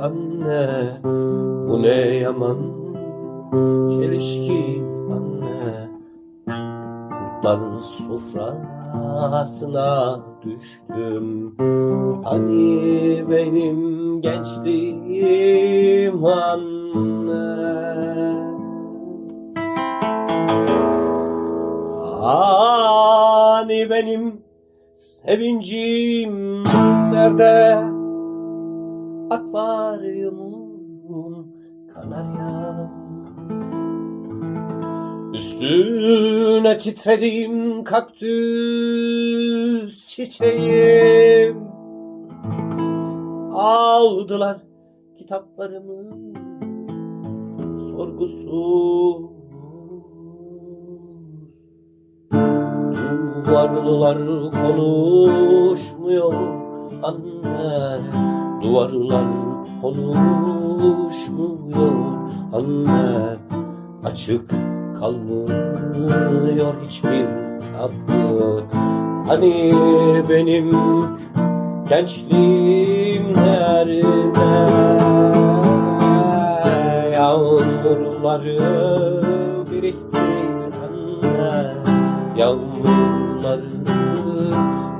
anne. Bu ne yaman? Çelişki anne. Kurtların sofrasına düştüm. Hani benim gençliğim anne? Hani benim sevincim nerede Akvaryumum kanaryam Üstüne titrediğim kaktüs çiçeğim. Aldılar kitaplarımı sorgusuz. Duvarlar konuşmuyor anne Duvarlar konuşmuyor anne Açık kalmıyor hiçbir kapı Hani benim gençliğim nerede? Yağmurları biriktir anne Yağmurları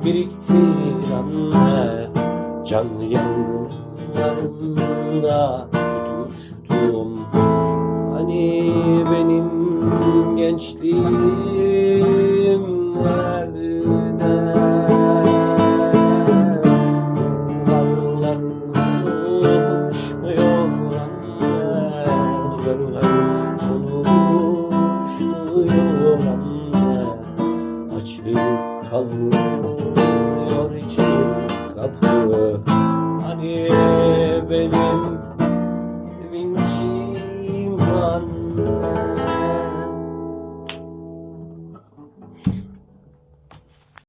biriktir anne Can yangınlarında tutuştum Hani benim gençliğim nerede? Anne. Duvarlar konuşmuyor anne. Açık kalmıyor hiçbir kapı Hani benim